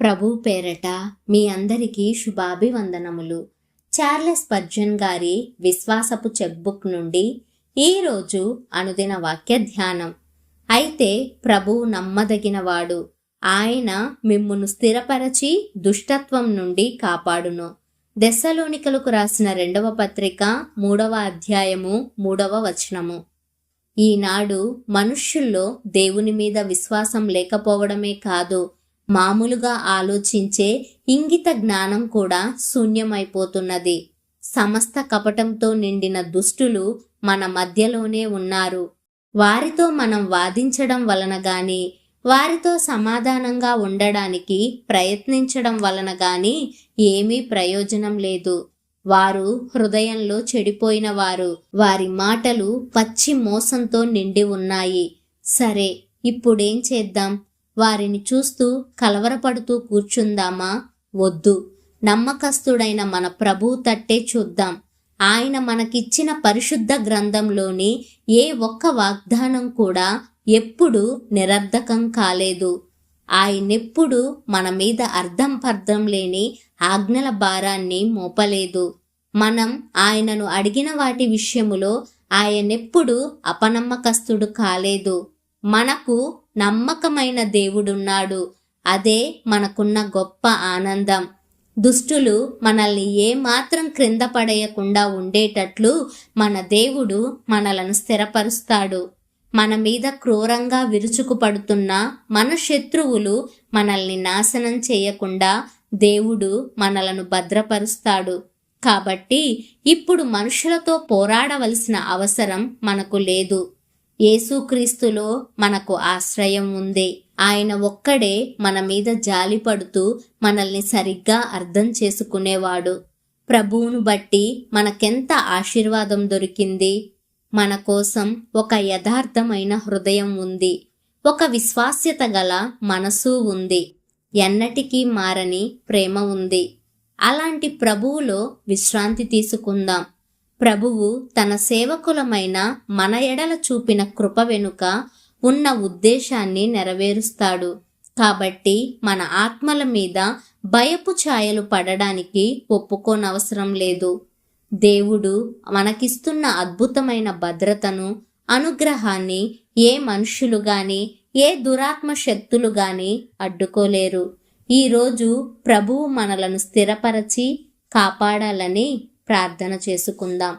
ప్రభు పేరట మీ అందరికీ శుభాభివందనములు. చార్లెస్ పర్జన్ గారి విశ్వాసపు చెక్బుక్ నుండి ఈరోజు అనుదిన వాక్య ధ్యానం. అయితే ప్రభువు నమ్మదగినవాడు. ఆయన మిమ్మును స్థిరపరచి దుష్టత్వం నుండి కాపాడును. దెస్సలోనికలకు రాసిన రెండవ పత్రిక మూడవ అధ్యాయము మూడవ వచనము. ఈనాడు మనుష్యుల్లో దేవుని మీద విశ్వాసం లేకపోవడమే కాదు మామూలుగా ఆలోచించే ఇంగిత జ్ఞానం కూడా శూన్యమైపోతున్నది. సమస్త కపటంతో నిండిన దుష్టులు మన మధ్యలోనే ఉన్నారు. వారితో మనం వాదించడం వలన గాని వారితో సమాధానంగా ఉండడానికి ప్రయత్నించడం వలన గాని ఏమీ ప్రయోజనం లేదు. వారు హృదయంలో చెడిపోయిన వారు వారి మాటలు పచ్చి మోసంతో నిండి ఉన్నాయి. సరే ఇప్పుడేం చేద్దాం? వారిని చూస్తూ కలవరపడుతూ కూర్చుందామా? వద్దు. నమ్మకస్తుడైన మన ప్రభు తట్టే చూద్దాం. ఆయన మనకిచ్చిన పరిశుద్ధ గ్రంథంలోని ఏ ఒక్క వాగ్దానం కూడా ఎప్పుడూ నిరర్ధకం కాలేదు. ఆయనెప్పుడు మన మీద అర్థం పర్థం లేని ఆజ్ఞల భారాన్ని మోపలేదు. మనం ఆయనను అడిగిన వాటి విషయములో ఆయనెప్పుడు అపనమ్మకస్తుడు కాలేదు. మనకు నమ్మకమైన దేవుడున్నాడు. అదే మనకున్న గొప్ప ఆనందం. దుష్టులు మనల్ని ఏమాత్రం క్రింద పడేయకుండా ఉండేటట్లు మన దేవుడు మనలను స్థిరపరుస్తాడు. మన మీద క్రూరంగా విరుచుకుపడుతున్న మన శత్రువులు మనల్ని నాశనం చేయకుండా దేవుడు మనలను భద్రపరుస్తాడు. కాబట్టి ఇప్పుడు మనుషులతో పోరాడవలసిన అవసరం మనకు లేదు. యేసుక్రీస్తులో మనకు ఆశ్రయం ఉంది. ఆయన ఒక్కడే మన మీద జాలిపడుతూ మనల్ని సరిగ్గా అర్థం చేసుకునేవాడు. ప్రభువును బట్టి మనకెంత ఆశీర్వాదం దొరికింది? మన కోసం ఒక యథార్థమైన హృదయం ఉంది. ఒక విశ్వాస్యత గల మనసు ఉంది. ఎన్నటికీ మారని ప్రేమ ఉంది. అలాంటి ప్రభువులో విశ్రాంతి తీసుకుందాం. ప్రభువు తన సేవకులమైన మన ఎడల చూపిన కృప వెనుక ఉన్న ఉద్దేశాన్ని నెరవేరుస్తాడు. కాబట్టి మన ఆత్మల మీద భయపు ఛాయలు పడడానికి ఒప్పుకోనవసరం లేదు. దేవుడు మనకిస్తున్న అద్భుతమైన భద్రతను అనుగ్రహాన్ని ఏ మనుషులు గాని ఏ దురాత్మ శక్తులు గాని అడ్డుకోలేరు. ఈరోజు ప్రభువు మనలను స్థిరపరచి కాపాడాలని ప్రార్థన చేసుకుందాం.